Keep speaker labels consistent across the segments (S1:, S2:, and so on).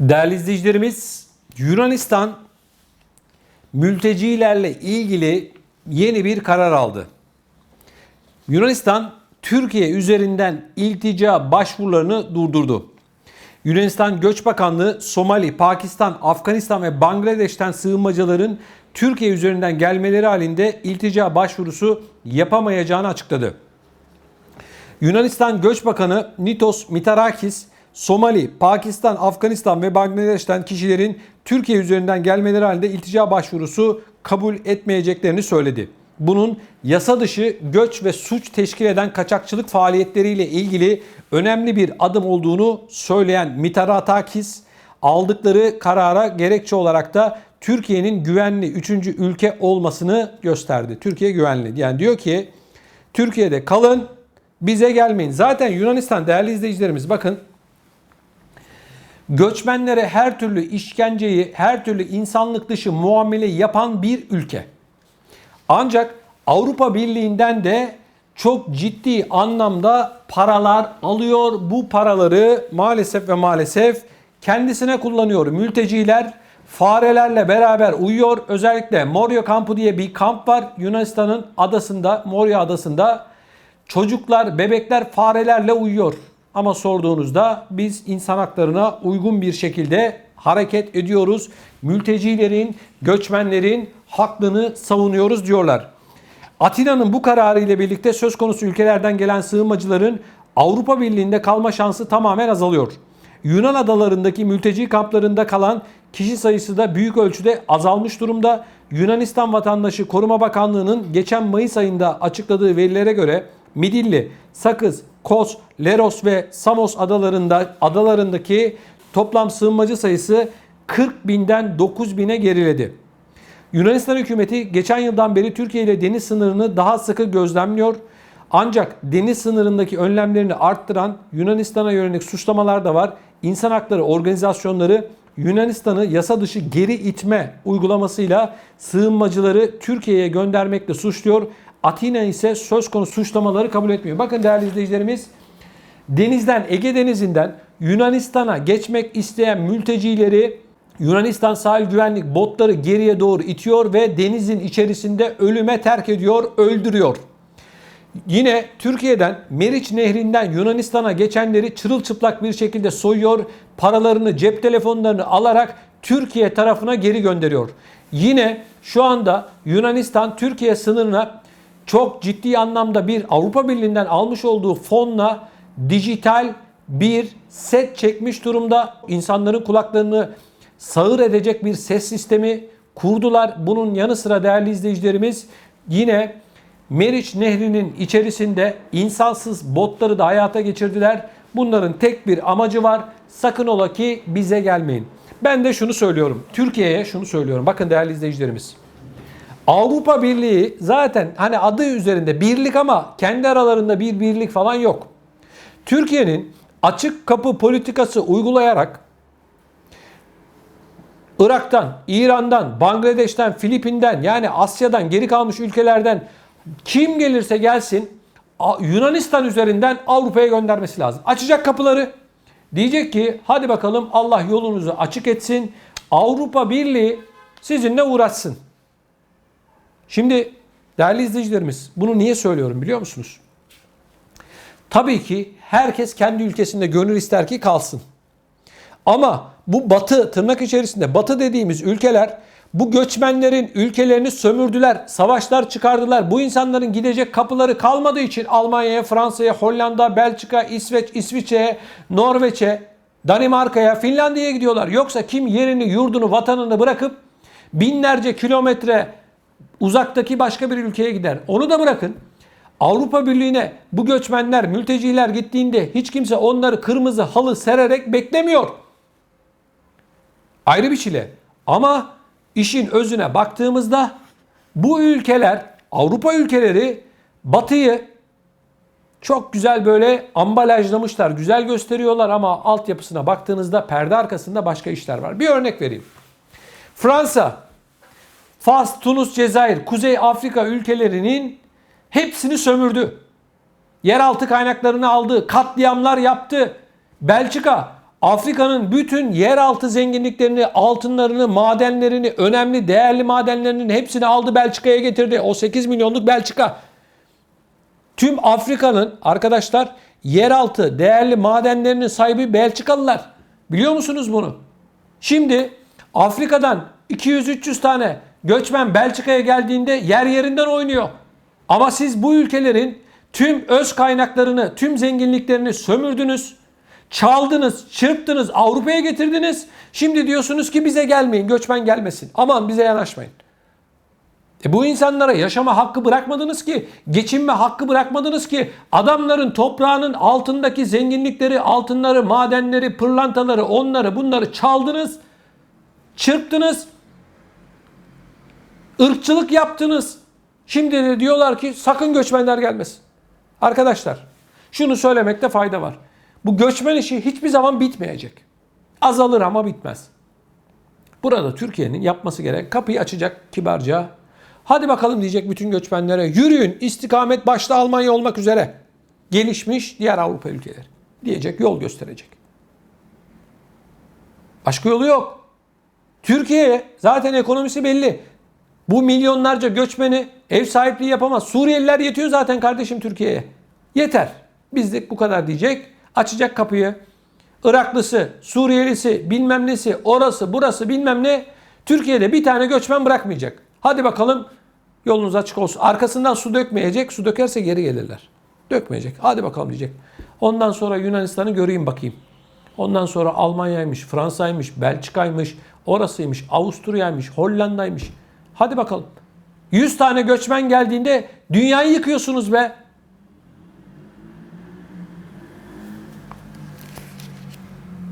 S1: Değerli izleyicilerimiz, Yunanistan mültecilerle ilgili yeni bir karar aldı. Yunanistan Türkiye üzerinden iltica başvurularını durdurdu. Yunanistan Göç Bakanlığı Somali, Pakistan, Afganistan ve Bangladeş'ten sığınmacıların Türkiye üzerinden gelmeleri halinde iltica başvurusu yapamayacağını açıkladı. Yunanistan Göç Bakanı Nitos Mitarakis, Somali, Pakistan, Afganistan ve Bangladeş'ten kişilerin Türkiye üzerinden gelmeleri halinde iltica başvurusu kabul etmeyeceklerini söyledi. Bunun yasa dışı göç ve suç teşkil eden kaçakçılık faaliyetleriyle ilgili önemli bir adım olduğunu söyleyen Mitaratakis, aldıkları karara gerekçe olarak da Türkiye'nin güvenli 3. ülke olmasını gösterdi. Türkiye güvenli. Yani diyor ki Türkiye'de kalın, bize gelmeyin. Zaten Yunanistan değerli izleyicilerimiz bakın göçmenlere her türlü işkenceyi, her türlü insanlık dışı muameleyi yapan bir ülke. Ancak Avrupa Birliği'nden de çok ciddi anlamda paralar alıyor. Bu paraları maalesef ve maalesef kendisine kullanıyor. Mülteciler farelerle beraber uyuyor. Özellikle Moria kampı diye bir kamp var Yunanistan'ın adasında, Moria adasında. Çocuklar, bebekler farelerle uyuyor. Ama sorduğunuzda biz insan haklarına uygun bir şekilde hareket ediyoruz. Mültecilerin, göçmenlerin hakkını savunuyoruz diyorlar. Atina'nın bu kararı ile birlikte söz konusu ülkelerden gelen sığınmacıların Avrupa Birliği'nde kalma şansı tamamen azalıyor. Yunan adalarındaki mülteci kamplarında kalan kişi sayısı da büyük ölçüde azalmış durumda. Yunanistan Vatandaşı Koruma Bakanlığı'nın geçen Mayıs ayında açıkladığı verilere göre Midilli, Sakız, Kos, Leros ve Samos adalarında adalarındaki toplam sığınmacı sayısı 40 binden 9 bine geriledi. Yunanistan hükümeti geçen yıldan beri Türkiye ile deniz sınırını daha sıkı gözlemliyor. Ancak deniz sınırındaki önlemlerini arttıran Yunanistan'a yönelik suçlamalar da var. İnsan hakları organizasyonları Yunanistan'ı yasa dışı geri itme uygulamasıyla sığınmacıları Türkiye'ye göndermekle suçluyor. Atina ise söz konusu suçlamaları kabul etmiyor. Bakın değerli izleyicilerimiz denizden Ege Denizi'nden Yunanistan'a geçmek isteyen mültecileri Yunanistan sahil güvenlik botları geriye doğru itiyor ve denizin içerisinde ölüme terk ediyor, öldürüyor. Yine Türkiye'den Meriç Nehri'nden Yunanistan'a geçenleri çırılçıplak bir şekilde soyuyor, paralarını, cep telefonlarını alarak Türkiye tarafına geri gönderiyor. Yine şu anda Yunanistan Türkiye sınırına çok ciddi anlamda bir Avrupa Birliği'nden almış olduğu fonla dijital bir set çekmiş durumda. İnsanların kulaklarını sağır edecek bir ses sistemi kurdular. Bunun yanı sıra değerli izleyicilerimiz yine Meriç Nehri'nin içerisinde insansız botları da hayata geçirdiler. Bunların tek bir amacı var. Sakın ola ki bize gelmeyin. Ben de şunu söylüyorum. Türkiye'ye şunu söylüyorum. Bakın değerli izleyicilerimiz. Avrupa Birliği zaten hani adı üzerinde birlik ama kendi aralarında bir birlik falan yok. Türkiye'nin açık kapı politikası uygulayarak Irak'tan, İran'dan, Bangladeş'ten, Filipin'den yani Asya'dan geri kalmış ülkelerden kim gelirse gelsin Yunanistan üzerinden Avrupa'ya göndermesi lazım. Açacak kapıları. Diyecek ki hadi bakalım Allah yolunuzu açık etsin. Avrupa Birliği sizinle uğraşsın. Şimdi değerli izleyicilerimiz bunu niye söylüyorum biliyor musunuz? Tabii ki herkes kendi ülkesinde gönül ister ki kalsın. Ama bu batı tırnak içerisinde batı dediğimiz ülkeler bu göçmenlerin ülkelerini sömürdüler, savaşlar çıkardılar. Bu insanların gidecek kapıları kalmadığı için Almanya'ya, Fransa'ya, Hollanda, Belçika, İsveç, İsviçre'ye, Norveç'e, Danimarka'ya, Finlandiya'ya gidiyorlar. Yoksa kim yerini, yurdunu, vatanını bırakıp binlerce kilometre uzaktaki başka bir ülkeye gider. Onu da bırakın. Avrupa Birliği'ne bu göçmenler, mülteciler gittiğinde hiç kimse onları kırmızı halı sererek beklemiyor. Ayrı bir çile. Ama işin özüne baktığımızda bu ülkeler, Avrupa ülkeleri Batı'yı çok güzel böyle ambalajlamışlar, güzel gösteriyorlar ama altyapısına baktığınızda perde arkasında başka işler var. Bir örnek vereyim. Fransa, Fas, Tunus, Cezayir, Kuzey Afrika ülkelerinin hepsini sömürdü. Yeraltı kaynaklarını aldı, katliamlar yaptı. Belçika Afrika'nın bütün yeraltı zenginliklerini, altınlarını, madenlerini, önemli değerli madenlerinin hepsini aldı Belçika'ya getirdi. O 8 milyonluk Belçika. Tüm Afrika'nın arkadaşlar yeraltı değerli madenlerinin sahibi Belçikalılar. Biliyor musunuz bunu? Şimdi Afrika'dan 200-300 tane göçmen Belçika'ya geldiğinde yer yerinden oynuyor. Ama siz bu ülkelerin tüm öz kaynaklarını, tüm zenginliklerini sömürdünüz, çaldınız, çırptınız, Avrupa'ya getirdiniz. Şimdi diyorsunuz ki bize gelmeyin, göçmen gelmesin. Aman bize yanaşmayın. E bu insanlara yaşama hakkı bırakmadınız ki, geçinme hakkı bırakmadınız ki, adamların toprağının altındaki zenginlikleri, altınları, madenleri, pırlantaları, onları bunları çaldınız, çırptınız, ırkçılık yaptınız. Şimdi de diyorlar ki sakın göçmenler gelmesin. Arkadaşlar şunu söylemekte fayda var. Bu göçmen işi hiçbir zaman bitmeyecek. Azalır ama bitmez. Burada Türkiye'nin yapması gereken kapıyı açacak kibarca. Hadi bakalım diyecek bütün göçmenlere yürüyün istikamet başta Almanya olmak üzere. Gelişmiş diğer Avrupa ülkeleri diyecek yol gösterecek. Başka yolu yok. Türkiye zaten ekonomisi belli. Bu milyonlarca göçmeni ev sahipliği yapamaz. Suriyeliler yetiyor zaten kardeşim Türkiye'ye. Yeter. Bizlik bu kadar diyecek. Açacak kapıyı. Iraklısı, Suriyelisi, bilmem nesi, orası, burası bilmem ne. Türkiye'de bir tane göçmen bırakmayacak. Hadi bakalım yolunuz açık olsun. Arkasından su dökmeyecek. Su dökerse geri gelirler. Dökmeyecek. Hadi bakalım diyecek. Ondan sonra Yunanistan'ı göreyim bakayım. Ondan sonra Almanya'ymış, Fransa'ymış, Belçika'ymış, orasıymış, Avusturya'ymış, Hollanda'ymış. Hadi bakalım. 100 tane göçmen geldiğinde dünyayı yıkıyorsunuz be.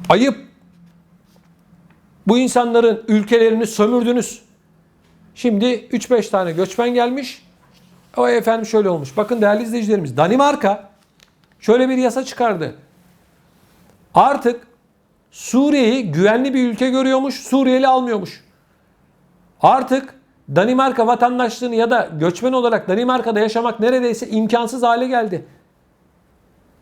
S1: Ayıp. Bu insanların ülkelerini sömürdünüz. Şimdi 3-5 tane göçmen gelmiş. O efendim şöyle olmuş. Bakın değerli izleyicilerimiz Danimarka şöyle bir yasa çıkardı. Artık Suriye'yi güvenli bir ülke görüyormuş, Suriyeli almıyormuş. Artık Danimarka vatandaşlığını ya da göçmen olarak Danimarka'da yaşamak neredeyse imkansız hale geldi.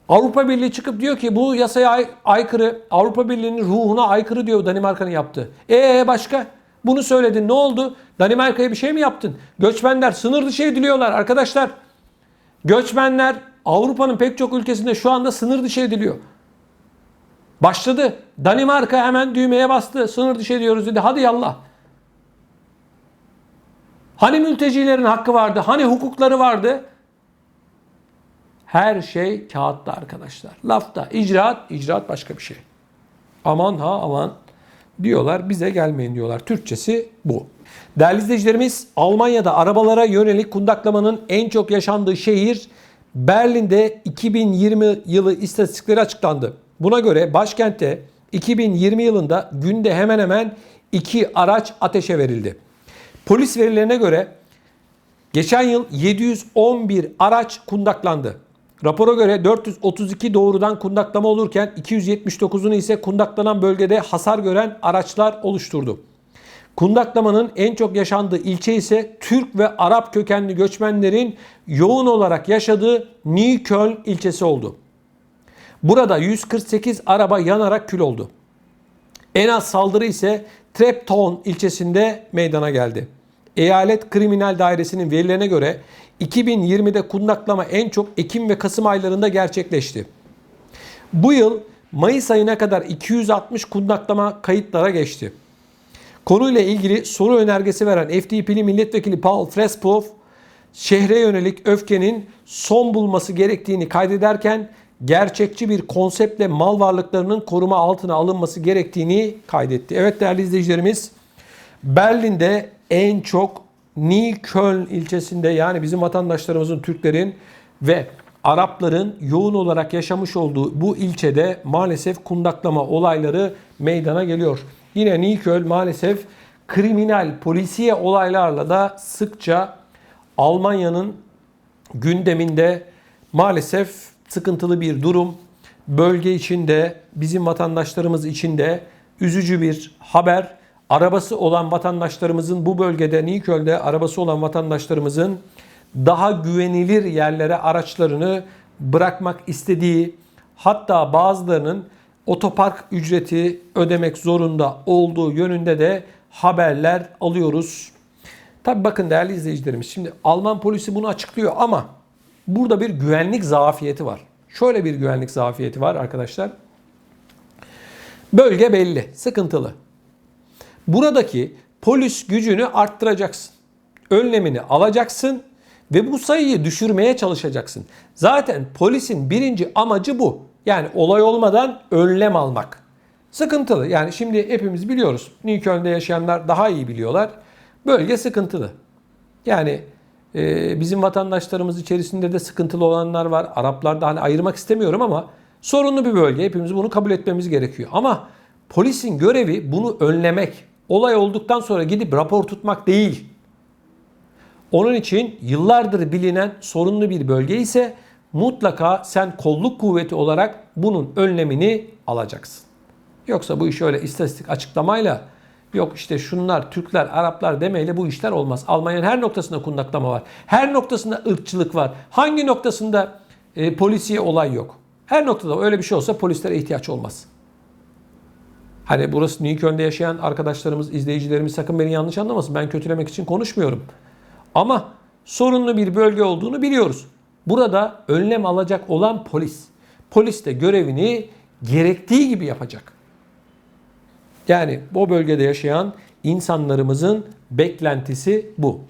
S1: Avrupa Birliği çıkıp diyor ki bu yasaya ay- aykırı, Avrupa Birliği'nin ruhuna aykırı diyor Danimarka'nın yaptığı. Ee başka? Bunu söyledin ne oldu? Danimarka'ya bir şey mi yaptın? Göçmenler sınır dışı ediliyorlar arkadaşlar. Göçmenler Avrupa'nın pek çok ülkesinde şu anda sınır dışı ediliyor. Başladı. Danimarka hemen düğmeye bastı. Sınır dışı ediyoruz dedi. Hadi yallah. Hani mültecilerin hakkı vardı? Hani hukukları vardı? Her şey kağıtta arkadaşlar. Lafta. İcraat, icraat başka bir şey. Aman ha aman diyorlar bize gelmeyin diyorlar. Türkçesi bu. Değerli izleyicilerimiz Almanya'da arabalara yönelik kundaklamanın en çok yaşandığı şehir Berlin'de 2020 yılı istatistikleri açıklandı. Buna göre başkentte 2020 yılında günde hemen hemen 2 araç ateşe verildi. Polis verilerine göre geçen yıl 711 araç kundaklandı. Rapora göre 432 doğrudan kundaklama olurken 279'unu ise kundaklanan bölgede hasar gören araçlar oluşturdu. Kundaklamanın en çok yaşandığı ilçe ise Türk ve Arap kökenli göçmenlerin yoğun olarak yaşadığı Neukölln ilçesi oldu. Burada 148 araba yanarak kül oldu. En az saldırı ise Treptown ilçesinde meydana geldi. Eyalet Kriminal Dairesi'nin verilerine göre 2020'de kundaklama en çok Ekim ve Kasım aylarında gerçekleşti. Bu yıl Mayıs ayına kadar 260 kundaklama kayıtlara geçti. Konuyla ilgili soru önergesi veren FDP'li milletvekili Paul Frespov, şehre yönelik öfkenin son bulması gerektiğini kaydederken gerçekçi bir konseptle mal varlıklarının koruma altına alınması gerektiğini kaydetti. Evet değerli izleyicilerimiz, Berlin'de en çok Neukölln ilçesinde yani bizim vatandaşlarımızın Türklerin ve Arapların yoğun olarak yaşamış olduğu bu ilçede maalesef kundaklama olayları meydana geliyor. Yine Neukölln maalesef kriminal polisiye olaylarla da sıkça Almanya'nın gündeminde maalesef sıkıntılı bir durum. Bölge içinde bizim vatandaşlarımız için de üzücü bir haber. Arabası olan vatandaşlarımızın bu bölgede Niköl'de arabası olan vatandaşlarımızın daha güvenilir yerlere araçlarını bırakmak istediği hatta bazılarının otopark ücreti ödemek zorunda olduğu yönünde de haberler alıyoruz. Tabi bakın değerli izleyicilerimiz şimdi Alman polisi bunu açıklıyor ama burada bir güvenlik zafiyeti var. Şöyle bir güvenlik zafiyeti var arkadaşlar. Bölge belli, sıkıntılı. Buradaki polis gücünü arttıracaksın. Önlemini alacaksın ve bu sayıyı düşürmeye çalışacaksın. Zaten polisin birinci amacı bu. Yani olay olmadan önlem almak. Sıkıntılı. Yani şimdi hepimiz biliyoruz. Newköln'de yaşayanlar daha iyi biliyorlar. Bölge sıkıntılı. Yani e, bizim vatandaşlarımız içerisinde de sıkıntılı olanlar var. Araplarda hani ayırmak istemiyorum ama sorunlu bir bölge. Hepimiz bunu kabul etmemiz gerekiyor. Ama polisin görevi bunu önlemek. Olay olduktan sonra gidip rapor tutmak değil. Onun için yıllardır bilinen sorunlu bir bölge ise mutlaka sen kolluk kuvveti olarak bunun önlemini alacaksın. Yoksa bu iş öyle istatistik açıklamayla yok işte şunlar Türkler, Araplar demeyle bu işler olmaz. Almanya'nın her noktasında kundaklama var. Her noktasında ırkçılık var. Hangi noktasında e, polisiye olay yok? Her noktada öyle bir şey olsa polislere ihtiyaç olmaz. Hani burası Newköln'de yaşayan arkadaşlarımız, izleyicilerimiz sakın beni yanlış anlamasın. Ben kötülemek için konuşmuyorum. Ama sorunlu bir bölge olduğunu biliyoruz. Burada önlem alacak olan polis. Polis de görevini gerektiği gibi yapacak. Yani o bölgede yaşayan insanlarımızın beklentisi bu.